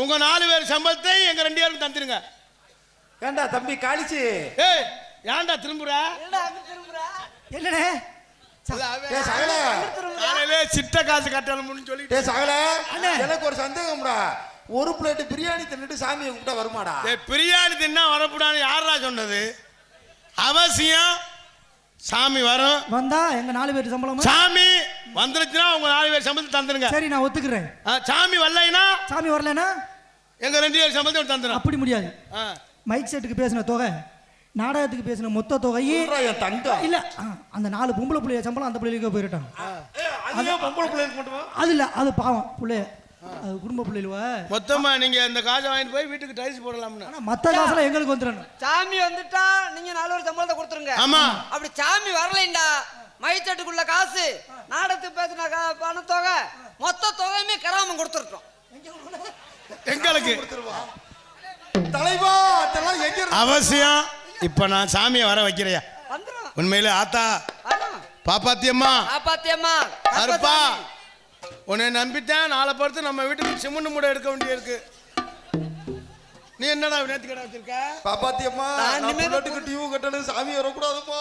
உங்க நாலு பேர் சம்பளத்தை எங்க ரெண்டு பேரும் தந்துருங்க. ஏண்டா தம்பி காளிச்சு ஏய் ஏன்டா திரும்புற? சகல. காலையிலே சிட்ட காசு கட்டணும்னு சொல்லிட்டு. ஏ சகல. எனக்கு ஒரு சந்தேகம்டா. ஒரு பிளேட் பிரியாணி தின்னுட்டு சாமியை கும்பிட்டா வருமாடா? பிரியாணி தின்னா வரக்கூடாது யாரா சொன்னது? அவசியம் சாமி வரும். வந்தா எங்க நாலு பேர் சம்பளம்? சாமி வந்துருச்சுன்னா உங்க நாலு பேர் சம்பளத்தை தந்துருங்க. சரி நான் ஒத்துக்கிறேன். சாமி வரலைன்னா? சாமி வரலனா எங்க ரெண்டு பேர் சம்பளத்தை தந்துடும் அப்படி முடியாது. மைக் செட்டுக்கு பேசின தொகை நாடகத்துக்கு பேசின மொத்த தொகையே சொல்றா என் தங்கம். இல்ல ஆ, அந்த நாலு பொம்பளை பிள்ளைய சம்பளம் அந்த பிள்ளைகளுக்கு போயிட்டாங்க அது இல்ல அது பாவம் பிள்ளைய. குடும்ப பிள்ளைகளுவ மொத்தமா நீங்க இந்த காசை வாங்கிட்டு போய் வீட்டுக்கு டைல்ஸ் போடலாம்னு. ஆனா மத்த காசுலாம் எங்களுக்கு வந்துடணும். சாமி வந்துட்டா நீங்க நாலு ஒரு சம்பளத்தை கொடுத்துருங்க. ஆமா. அப்படி சாமி வரலைண்டா. மைச்சட்டுக்குள்ள காசு நாடகத்துக்கு பேசின கா- பணத்தொகை மொத்த தொகையுமே கிராமம் கொடுத்துருக்கோம் எங்களுக்கு. தலைவா அதெல்லாம் எங்க அவசியம். இப்ப நான் சாமியை வர வைக்கிறையா உண்மையிலே ஆத்தா பாப்பாத்தியம்மா காப்பாத்தியம்மா அருப்பா உன்னை நம்பிட்டேன் நாளை பொறுத்து நம்ம வீட்டுக்கு சிமெண்ட் மூடை எடுக்க வேண்டியிருக்கு. நீ என்னடா நேற்று கடை வச்சிருக்க? பாப்பாத்தியம்மா நான் புள்ளட்டுக்கு டியூ கட்டணும் சாமி வரக்கூடாதுப்பா.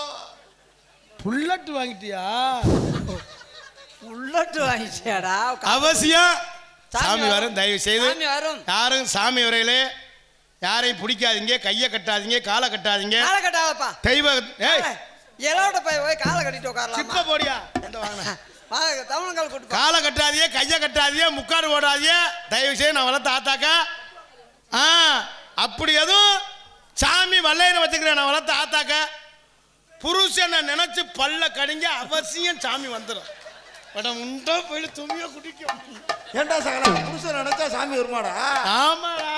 புல்லட் வாங்கிட்டியா? உள்ளட்டு வாங்கிச்சியாடா அவசியம். சாமி வரும். தயவு செய்து. சாமி வரும். யாரும் சாமி வரையிலே யாரையும் பிடிக்காதீங்க கையை கட்டாதீங்க காலை கட்டாதீங்க. காலை கட்டாதப்பா. தெய்வ ஏய். எலோட போய் காலை கட்டிட்டு சிப்ப உட்காரலாமா போடியா? எந்த வாங்கின. தமிழங்கால் கூட்டு. காலை கட்டாதீங்க கையை கட்டாதீங்க முக்காடு போடாதீங்க. தயவு செய்து நான் வளர்த்த ஆத்தாக்கா. ஆ அப்படி எதுவும் சாமி வல்லையில வச்சுக்கிறேன் நான் வளர்த்த ஆத்தாக்கா. புருஷனை நினைச்சு பல்ல கடிங்க அவசியம் சாமி வந்துடும் படம் உண்டோ போயிட்டு துணியை குடிக்கும். ஏண்டா சகல புருஷன் நினைச்சா சாமி வருமாடா? ஆமாடா.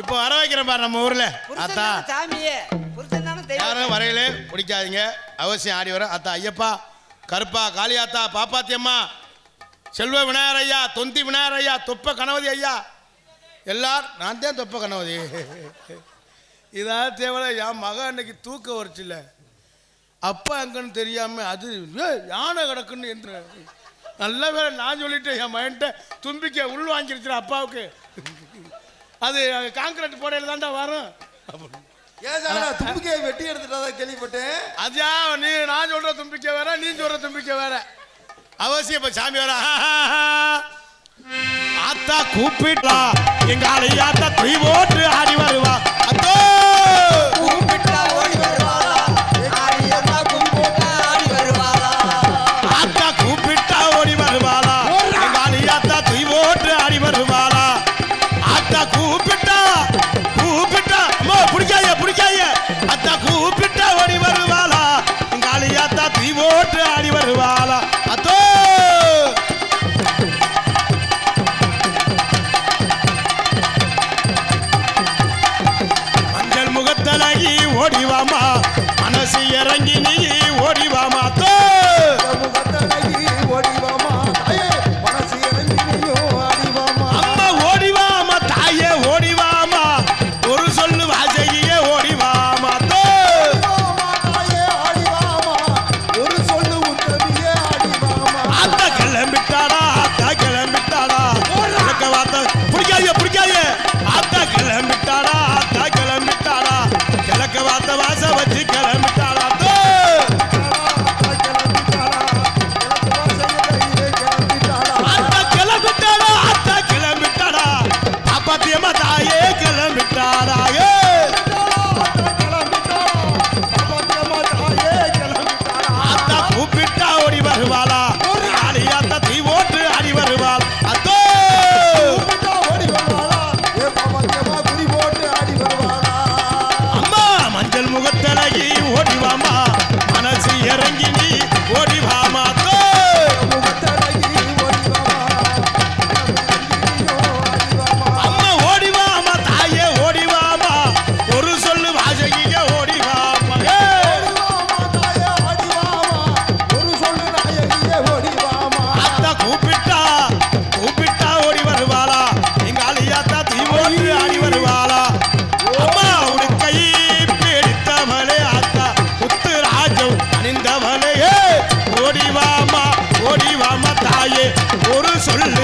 இப்போ வர வைக்கிறேன் பாரு நம்ம ஊர்ல. புருஷன் அத்தா சாமியே. யாரும் வரையிலே பிடிக்காதீங்க. அவசியம் ஆடி வரும் அத்தா ஐயப்பா கருப்பா காளியாத்தா பாப்பாத்தியம்மா செல்வ விநாயகர் ஐயா தொந்தி விநாயகர் ஐயா தொப்ப கணபதி ஐயா எல்லார் நான் தான் தொப்ப கணபதி. இதா தேவையில்ல என் மகன் அன்னைக்கு தூக்க வரச்சில்ல. அப்பா எங்கன்னு தெரியாம அது யானை கிடக்குன்னு என்று நல்ல வேலை நான் சொல்லிட்டேன் என் மகன்கிட்ட தும்பிக்க உள் வாங்கிருச்சுடா அப்பாவுக்கு. அது காங்கிரீட் போடையில் தான்டா வரும். ஏன் தும்பிக்கையை வெட்டி எடுத்துட்டதா கேள்விப்பட்டேன்? அதையா நீ நான் சொல்ற தும்பிக்கை வேற நீ சொல்ற தும்பிக்கை வேற. அவசியம் இப்ப சாமி வர ஆத்தா கூப்பிட்டா எங்க ஆளை ஆத்தா துய் போட்டு ஆடி ஓடிவாமா? மனசு இறங்கி